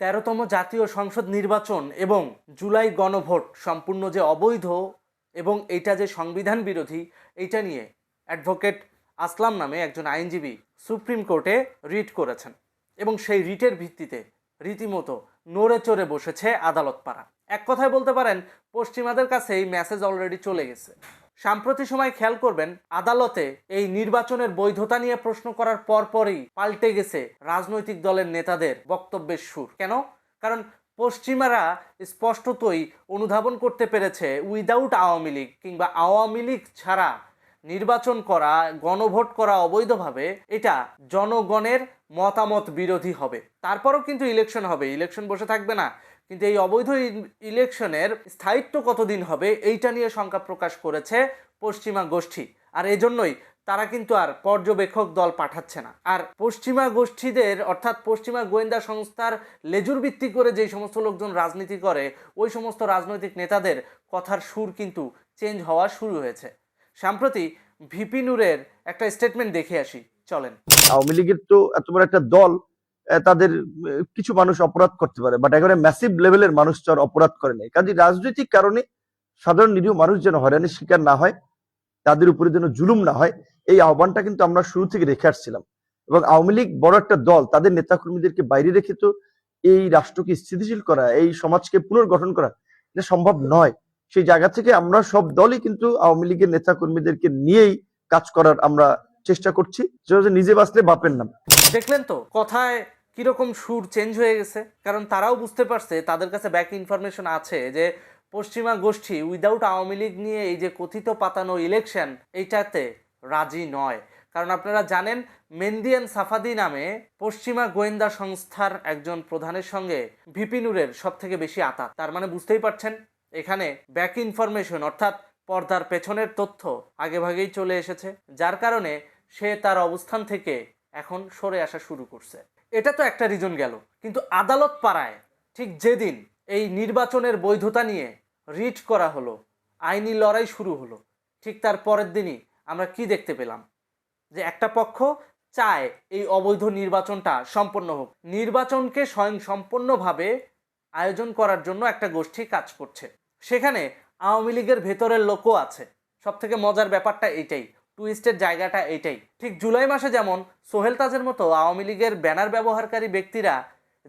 তেরোতম জাতীয় সংসদ নির্বাচন এবং জুলাই গণভোট সম্পূর্ণ যে অবৈধ এবং এটা যে সংবিধান বিরোধী, এইটা নিয়ে অ্যাডভোকেট আসলাম নামে একজন আইনজীবী সুপ্রিম কোর্টে রিট করেছেন এবং সেই রিটের ভিত্তিতে রীতিমতো নড়ে চড়ে বসেছে আদালত পাড়া এক কথায় বলতে পারেন, পশ্চিমাদের কাছে এই মেসেজ অলরেডি চলে গেছে। সাম্প্রতিক সময় খেয়াল করবেন, আদালতে এই নির্বাচনের বৈধতা নিয়ে প্রশ্ন করার পরপরই পাল্টে গেছে রাজনৈতিক দলের নেতাদের বক্তব্যের সুর। কেন? কারণ পশ্চিমারা স্পষ্টতই অনুধাবন করতে পেরেছে উইদাউট আওয়ামী লীগ কিংবা আওয়ামী লীগ ছাড়া নির্বাচন করা, গণভোট করা অবৈধভাবে এটা জনগণের মতামত বিরোধী হবে। তারপরও কিন্তু ইলেকশন হবে, ইলেকশন বসে থাকবে না। কিন্তু এই অবৈধ ইলেকশনের স্থায়িত্ব কতদিন হবে এইটা নিয়ে শঙ্কা প্রকাশ করেছে পশ্চিমা গোষ্ঠী। আর এজন্যই তারা কিন্তু আর পর্যবেক্ষক দল পাঠাচ্ছে না। আর পশ্চিমা গোষ্ঠীদের, অর্থাৎ পশ্চিমা গোয়েন্দা সংস্থার লেজুর ভিত্তি করে যেই সমস্ত লোকজন রাজনীতি করে, ওই সমস্ত রাজনৈতিক নেতাদের কথার সুর কিন্তু চেঞ্জ হওয়া শুরু হয়েছে। সম্প্রতি ভিপি নূরের একটা স্টেটমেন্ট দেখে আসি। চলেন। আওয়ামী লীগের তো এত বড় একটা দল তাদের কিছু মানুষ অপরাধ করতে পারে বাট এখানে ম্যাসিভ লেভেলের মানুষ তো অপরাধ করে নাই। কাজে রাজনৈতিক কারণে সাধারণ নিরীহ মানুষ যেন হয়রানির শিকার না হয়, তাদের উপরে যেন জুলুম না হয়, এই আহ্বানটা কিন্তু আমরা শুরু থেকে রেখে আসছিলাম। এবং আওয়ামী লীগ বড় একটা দল, তাদের নেতাকর্মীদেরকে বাইরে রেখে তো এই রাষ্ট্রকে স্থিতিশীল করা, এই সমাজকে পুনর্গঠন করা সম্ভব নয়। সেই জায়গা থেকে আমরা সব দলই কিন্তু আওয়ামী লীগের নেতাকর্মীদেরকে নিয়েই কাজ করার আমরা চেষ্টা করছি নিজে বাঁচলে বাপের নাম। দেখলেন তো, কথায় কীরকম সুর চেঞ্জ হয়ে গেছে? কারণ তারাও বুঝতে পারছে, তাদের কাছে ব্যাক ইনফরমেশন আছে যে পশ্চিমা গোষ্ঠী উইদাউট আওয়ামী লীগ নিয়ে এই যে কথিত পাতানো ইলেকশন এইটাতে রাজি নয়। কারণ আপনারা জানেন মেন্দিয়ান সাফাদি নামে পশ্চিমা গোয়েন্দা সংস্থার একজন প্রধানের সঙ্গে ভিপিনুরের সব থেকে বেশি আতা তার মানে বুঝতেই পারছেন, এখানে ব্যাক ইনফরমেশন অর্থাৎ পর্দার পেছনের তথ্য আগেভাগেই চলে এসেছে, যার কারণে সে তার অবস্থান থেকে এখন সরে আসা শুরু করছে। এটা তো একটা রিজন গেল। কিন্তু আদালত পাড়ায় ঠিক যেদিন এই নির্বাচনের বৈধতা নিয়ে রিট করা হলো, আইনি লড়াই শুরু হলো, ঠিক তার পরের দিনই আমরা কি দেখতে পেলাম? যে একটা পক্ষ চায় এই অবৈধ নির্বাচনটা সম্পন্ন হোক। নির্বাচনকে স্বয়ং সম্পূর্ণভাবে আয়োজন করার জন্য একটা গোষ্ঠী কাজ করছে। সেখানে আওয়ামী লীগের ভেতরের লোকও আছে। সব থেকে মজার ব্যাপারটা এইটাই। টুইস্টের জায়গাটা এইটাই। ঠিক জুলাই মাসে যেমন সোহেল তাজের মতো আওয়ামী লীগের ব্যানার ব্যবহারকারী ব্যক্তিরা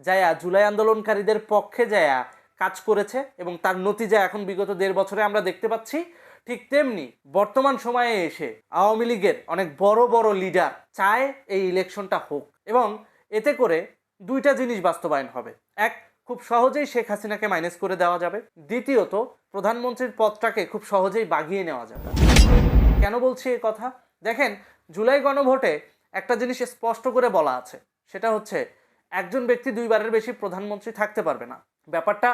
যায়া জুলাই আন্দোলনকারীদের পক্ষে যায়া কাজ করেছে এবং তার নতিজা এখন বিগত দেড় বছরে আমরা দেখতে পাচ্ছি, ঠিক তেমনি বর্তমান সময়ে এসে আওয়ামী লীগের অনেক বড় বড় লিডার চায় এই ইলেকশনটা হোক এবং এতে করে দুইটা জিনিস বাস্তবায়ন হবে। এক, খুব সহজেই শেখ হাসিনাকে মাইনাস করে দেওয়া যাবে। দ্বিতীয়ত, প্রধানমন্ত্রীর পদটাকে খুব সহজেই বাগিয়ে নেওয়া যাবে। কেন বলছি এই কথা? দেখেন, জুলাই গণভোটে একটা জিনিস স্পষ্ট করে বলা আছে। সেটা হচ্ছে, একজন ব্যক্তি দুইবারের বেশি প্রধানমন্ত্রী থাকতে পারবে না। ব্যাপারটা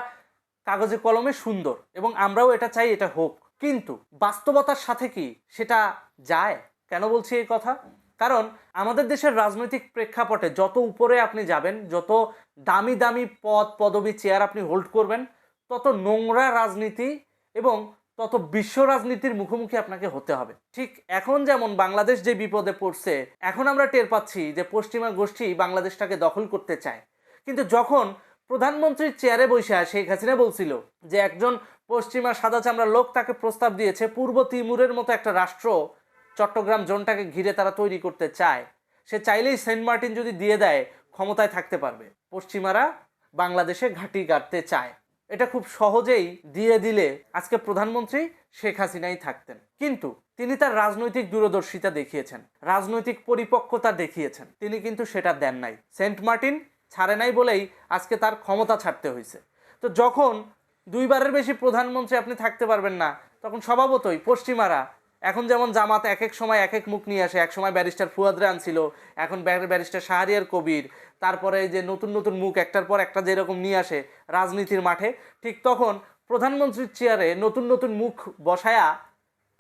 কাগজে কলমে সুন্দর এবং আমরাও এটা চাই এটা হোক। কিন্তু বাস্তবতার সাথে কি সেটা যায়? কেন বলছি এই কথা? কারণ আমাদের দেশের রাজনৈতিক প্রেক্ষাপটে যত উপরে আপনি যাবেন, যত দামি দামি পদ, পদবি, চেয়ার আপনি হোল্ড করবেন, তত নোংরা রাজনীতি এবং তত বিশ্ব রাজনীতির মুখোমুখি আপনাকে হতে হবে। ঠিক এখন যেমন বাংলাদেশ যে বিপদে পড়ছে, এখন আমরা টের পাচ্ছি যে পশ্চিমা গোষ্ঠী বাংলাদেশটাকে দখল করতে চায়। কিন্তু যখন প্রধানমন্ত্রীর চেয়ারে বসে শেখ হাসিনা বলছিল যে একজন পশ্চিমা সাদা চামড়া লোক তাকে প্রস্তাব দিয়েছে, পূর্ব তিমুরের মতো একটা রাষ্ট্র চট্টগ্রাম জোনটাকে ঘিরে তারা তৈরি করতে চায়, সে চাইলেই সেন্ট মার্টিন যদি দিয়ে দেয়, ক্ষমতায় থাকতে পারবে। পশ্চিমারা বাংলাদেশে ঘাঁটি গাড়তে চায়। এটা খুব সহজেই দিয়ে দিলে আজকে প্রধানমন্ত্রী শেখ হাসিনাই থাকতেন। কিন্তু তিনি তার রাজনৈতিক দূরদর্শিতা দেখিয়েছেন, রাজনৈতিক পরিপক্কতা দেখিয়েছেন। তিনি কিন্তু সেটা দেন নাই। সেন্ট মার্টিন ছাড়ে নাই বলেই আজকে তার ক্ষমতা ছাড়তে হয়েছে। তো যখন দুইবারের বেশি প্রধানমন্ত্রী আপনি থাকতে পারবেন না, তখন স্বভাবতই পশ্চিমারা এখন যেমন জামাত এক এক সময় এক এক মুখ নিয়ে আসে, এক সময় ব্যারিস্টার ফুয়াদ রান ছিল, এখন ব্যারিস্টার শাহরিয়ার কবির, তারপরে যে নতুন নতুন মুখ একটার পর একটা যেরকম নিয়ে আসে রাজনীতির মাঠে, ঠিক তখন প্রধানমন্ত্রীর চেয়ারে নতুন নতুন মুখ বসায়া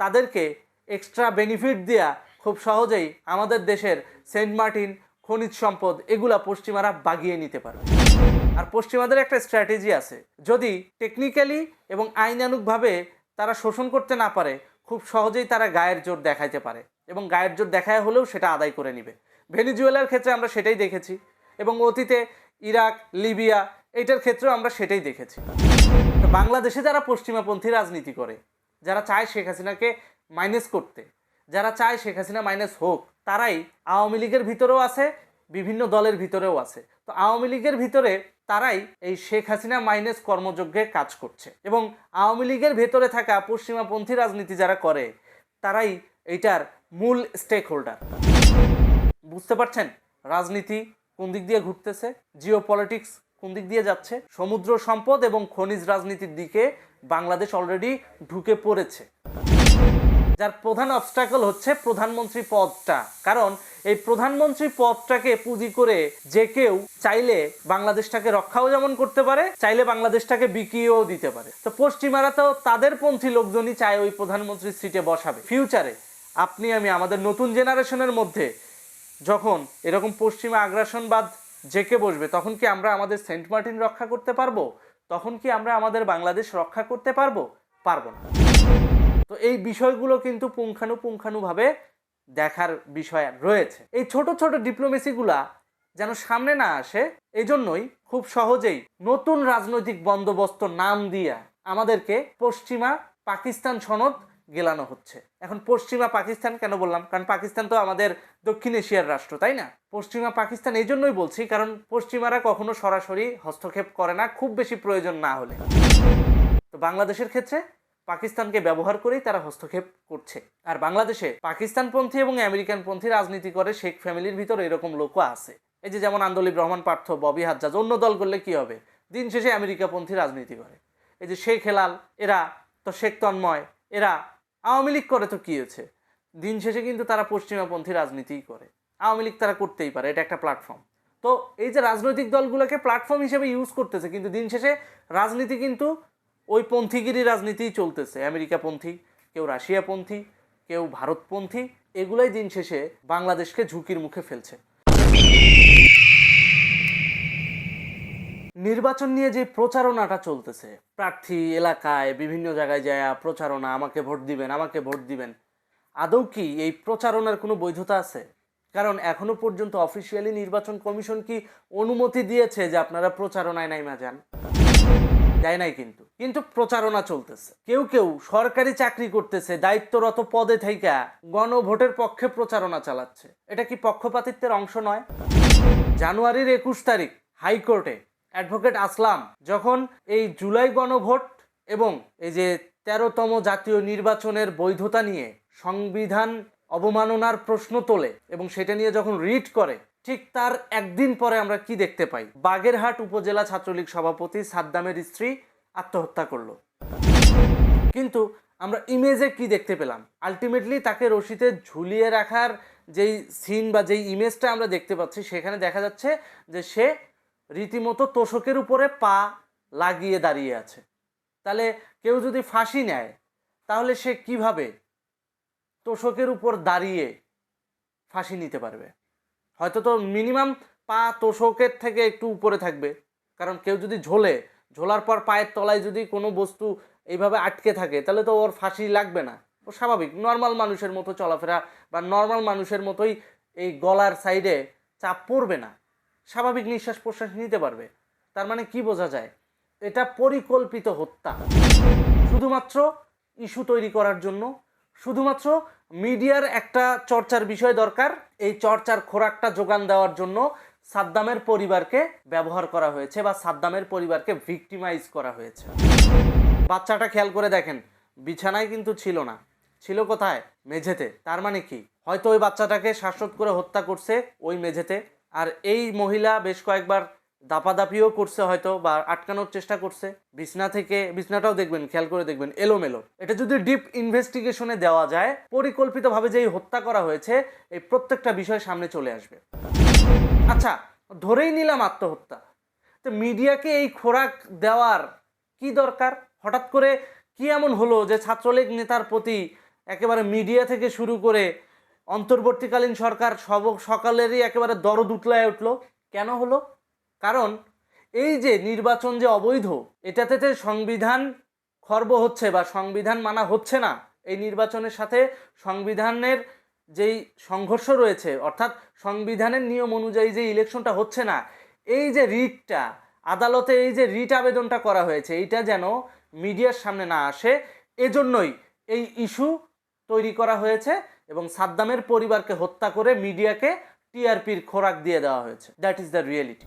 তাদেরকে এক্সট্রা বেনিফিট দেয়া খুব সহজেই আমাদের দেশের সেন্ট মার্টিন খনিজ সম্পদ এগুলা পশ্চিমারা বাগিয়ে নিতে পারে আর পশ্চিমাদের একটা স্ট্র্যাটেজি আছে, যদি টেকনিক্যালি এবং আইনানুগভাবে তারা শোষণ করতে না পারে খুব সহজেই তারা গায়ের জোর দেখাইতে পারে এবং গায়ের জোর দেখায় হলেও সেটা আদায় করে নিবে। ভেনিজুয়েলার ক্ষেত্রে আমরা সেটাই দেখেছি এবং অতীতে ইরাক, লিবিয়া এইটার ক্ষেত্রেও আমরা সেটাই দেখেছি। বাংলাদেশে যারা পশ্চিমাপন্থী রাজনীতি করে, যারা চায় শেখ হাসিনাকে মাইনাস করতে, যারা চায় শেখ হাসিনা মাইনাস হোক, তারাই আওয়ামী লীগের ভিতরেও আছে বিভিন্ন দলের ভিতরেও আছে। তো আওয়ামী লীগের ভিতরে তারাই এই শেখ হাসিনা মাইনাস কর্মযজ্ঞে কাজ করছে। এবং আওয়ামী লীগের ভেতরে থাকা পশ্চিমাপন্থী রাজনীতি যারা করে, তারাই এইটার মূল স্টেক হোল্ডার বুঝতে পারছেন রাজনীতি কোন দিক দিয়ে ঘুরতেছে? জিও পলিটিক্স কোন দিক দিয়ে যাচ্ছে? সমুদ্র সম্পদ এবং খনিজ রাজনীতির দিকে বাংলাদেশ অলরেডি ঢুকে পড়েছে। যার প্রধান অবস্টাকল হচ্ছে প্রধানমন্ত্রী পদটা। কারণ এই প্রধানমন্ত্রী পদটাকে পুঁজি করে যে কেউ চাইলে বাংলাদেশটাকে রক্ষাও যেমন করতে পারে, চাইলে বাংলাদেশটাকে বিকিয়েও দিতে পারে। তো পশ্চিমারা তো তাদের পন্থী লোকজনই চায় ওই প্রধানমন্ত্রীর সিটে বসাবে। ফিউচারে আপনি আমি আমাদের নতুন জেনারেশনের মধ্যে যখন এরকম পশ্চিমা আগ্রাসনবাদ জেকে বসবে, তখন কি আমরা আমাদের সেন্ট মার্টিন রক্ষা করতে পারব? তখন কি আমরা আমাদের বাংলাদেশ রক্ষা করতে পারব? পারব না। তো এই বিষয়গুলো কিন্তু পুঙ্খানুপুঙ্খানুভাবে দেখার বিষয় রয়েছে। এই ছোট ছোট ডিপ্লোমেসিগুলা যেন সামনে না আসে এই জন্যই খুব সহজেই নতুন রাজনৈতিক বন্দোবস্ত নাম দিয়া আমাদেরকে পশ্চিমা পাকিস্তান সনদ গেলানো হচ্ছে। এখন পশ্চিমা পাকিস্তান কেন বললাম? কারণ পাকিস্তান তো আমাদের দক্ষিণ এশিয়ার রাষ্ট্র, তাই না? পশ্চিমা পাকিস্তান এই জন্যই বলছি, কারণ পশ্চিমারা কখনো সরাসরি হস্তক্ষেপ করে না, খুব বেশি প্রয়োজন না হলে। তো বাংলাদেশের ক্ষেত্রে পাকিস্তানকে ব্যবহার করেই তারা হস্তক্ষেপ করছে। আর বাংলাদেশে পাকিস্তানপন্থী এবং আমেরিকানপন্থী রাজনীতি করে শেখ ফ্যামিলির ভিতরে এরকম লোকও আছে। এই যে যেমন আন্দোলিব রহমান, পার্থ, ববি হাজ্জাজ, অন্য দল করলে কি হবে? দিন শেষে আমেরিকাপন্থী রাজনীতি করে। এই যে শেখ হেলাল, এরা তো শেখ তন্ময়, এরা আওয়ামী লীগ করে তো কী হয়েছে? দিন শেষে কিন্তু তারা পশ্চিমাপন্থী রাজনীতিই করে। আওয়ামী লীগ তারা করতেই পারে, এটা একটা প্ল্যাটফর্ম তো এই যে রাজনৈতিক দলগুলোকে প্ল্যাটফর্ম হিসেবে ইউজ করতেছে, কিন্তু দিন শেষে রাজনীতি কিন্তু ওই পন্থীগিরি রাজনীতিই চলতেছে। আমেরিকাপন্থী কেউ রাশিয়াপন্থী কেউ ভারতপন্থী এগুলাই দিন শেষে বাংলাদেশকে ঝুঁকির মুখে ফেলছে। নির্বাচন নিয়ে যে প্রচারণাটা চলতেছে, প্রার্থী এলাকায় বিভিন্ন জায়গায় যায়, প্রচারণা, আমাকে ভোট দিবেন, আমাকে ভোট দিবেন, আদৌ কি এই প্রচারণার কোনো বৈধতা আছে? কারণ এখনও পর্যন্ত অফিসিয়ালি নির্বাচন কমিশন কি অনুমতি দিয়েছে যে আপনারা প্রচারণায় নাইমা যান? দেয় নাই কিন্তু। কিন্তু প্রচারণা চলতেছে। কেউ কেউ সরকারি চাকরি করতেছে, দায়িত্বরত পদে থাইকা গণভোটের পক্ষে প্রচারণা চালাচ্ছে। এটা কি পক্ষপাতিত্বের অংশ নয়? জানুয়ারির একুশ তারিখ হাইকোর্টে অ্যাডভোকেট আসলাম যখন এই জুলাই গণভোট এবং এই যে তেরোতম জাতীয় নির্বাচনের বৈধতা নিয়ে সংবিধান অবমাননার প্রশ্ন তোলে এবং সেটা নিয়ে যখন রিট করে, ঠিক তার একদিন পরে আমরা কি দেখতে পাই? বাগেরহাট উপজেলা ছাত্রলীগ সভাপতি সাদ্দামের স্ত্রী আত্মহত্যা করল। কিন্তু আমরা ইমেজে কি দেখতে পেলাম? আলটিমেটলি তাকে রশিতে ঝুলিয়ে রাখার যেই সিন বা যেই ইমেজটা আমরা দেখতে পাচ্ছি, সেখানে দেখা যাচ্ছে যে সে রীতিমতো তোষকের উপরে পা লাগিয়ে দাঁড়িয়ে আছে। তাহলে কেউ যদি ফাঁসি নেয়, তাহলে সে কীভাবে তোষকের উপর দাঁড়িয়ে ফাঁসি নিতে পারবে? হয়তো তো মিনিমাম পা তোষকের থেকে একটু উপরে থাকবে। কারণ কেউ যদি ঝোলে ঝোলার পর পায়ের তলায় যদি কোনো বস্তু এইভাবে আটকে থাকে, তাহলে তো ওর ফাঁসি লাগবে না। ও স্বাভাবিক। নর্মাল মানুষের মতো চলাফেরা বা নর্মাল মানুষের মতোই এই গলার সাইডে চাপ পড়বে না। স্বাভাবিক নিঃশ্বাস প্রশ্বাস নিতে পারবে। তার মানে কি বোঝা যায়? এটা পরিকল্পিত হত্যা। শুধুমাত্র ইস্যু তৈরি করার জন্য। শুধুমাত্র মিডিয়ার একটা চর্চার বিষয় দরকার। এই চর্চার খোরাকটা যোগান দেওয়ার জন্য সাদ্দামের পরিবারকে ব্যবহার করা হয়েছে বা সাদ্দামের পরিবারকে ভিকটিমাইজ করা হয়েছে। বাচ্চাটা খেয়াল করে দেখেন, বিছানায় কিন্তু ছিল না। ছিল কোথায়? মেঝেতে। তার মানে কি? হয়তো ওই বাচ্চাটাকে শ্বাসরোধ করে হত্যা করছে ওই মেঝেতে, আর এই মহিলা বেশ কয়েকবার দাপাদাপিও করছে হয়তো বা আটকানোর চেষ্টা করছে। বিছনা থেকে, বিছনাটাও দেখবেন, খেয়াল করে দেখবেন, এলোমেলো। এটা যদি ডিপ ইনভেস্টিগেশনে দেওয়া যায়, পরিকল্পিতভাবে যে হত্যা করা হয়েছে, এই প্রত্যেকটা বিষয় সামনে চলে আসবে। আচ্ছা ধরেই নিলাম আত্মহত্যা। তো মিডিয়াকে এই খোরাক দেওয়ার কি দরকার? হঠাৎ করে কি এমন হলো যে ছাত্রলীগ নেতার প্রতি একেবারে মিডিয়া থেকে শুরু করে অন্তর্বর্তীকালীন সরকার সব সকালেরই একেবারে দরদ উতলায় উঠল? কেন হলো? কারণ এই যে নির্বাচন যে অবৈধ, এটাতে যে সংবিধান খর্ব হচ্ছে বা সংবিধান মানা হচ্ছে না, এই নির্বাচনের সাথে সংবিধানের যেই সংঘর্ষ রয়েছে, অর্থাৎ সংবিধানের নিয়ম অনুযায়ী যে ইলেকশনটা হচ্ছে না, এই যে রিটটা, আদালতে এই যে রিট আবেদনটা করা হয়েছে, এইটা যেন মিডিয়ার সামনে না আসে, এজন্যই এই ইস্যু তৈরি করা হয়েছে এবং সাদ্দামের পরিবারকে হত্যা করে মিডিয়াকে টিআরপির খোরাক দিয়ে দেওয়া হয়েছে। দ্যাট ইজ দ্য রিয়েলিটি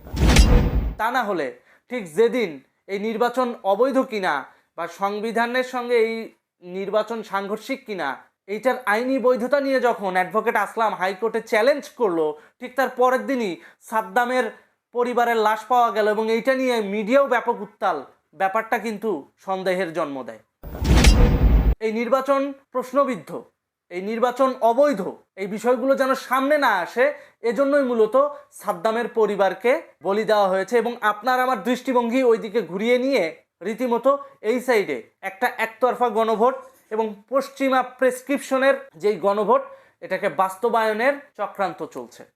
তা না হলে ঠিক যেদিন এই নির্বাচন অবৈধ কিনা বা সংবিধানের সঙ্গে এই নির্বাচন সাংঘর্ষিক কিনা এইটার আইনি বৈধতা নিয়ে যখন অ্যাডভোকেট আসলাম, হাইকোর্টে চ্যালেঞ্জ করল, ঠিক তার পরের দিনই সাদ্দামের পরিবারের লাশ পাওয়া গেল এবং এইটা নিয়ে মিডিয়াও ব্যাপক উত্তাল। ব্যাপারটা কিন্তু সন্দেহের জন্ম দেয়। এই নির্বাচন প্রশ্নবিদ্ধ, এই নির্বাচন অবৈধ, এই বিষয়গুলো যেন সামনে না আসে, এজন্যই মূলত সাদ্দামের পরিবারকে বলি দেওয়া হয়েছে এবং আপনার আমার দৃষ্টিভঙ্গি ওইদিকে ঘুরিয়ে নিয়ে রীতিমতো এই সাইডে একটা একতরফা গণভোট এবং পশ্চিমা প্রেসক্রিপশনের যেই গণভোট এটাকে বাস্তবায়নের চক্রান্ত চলছে।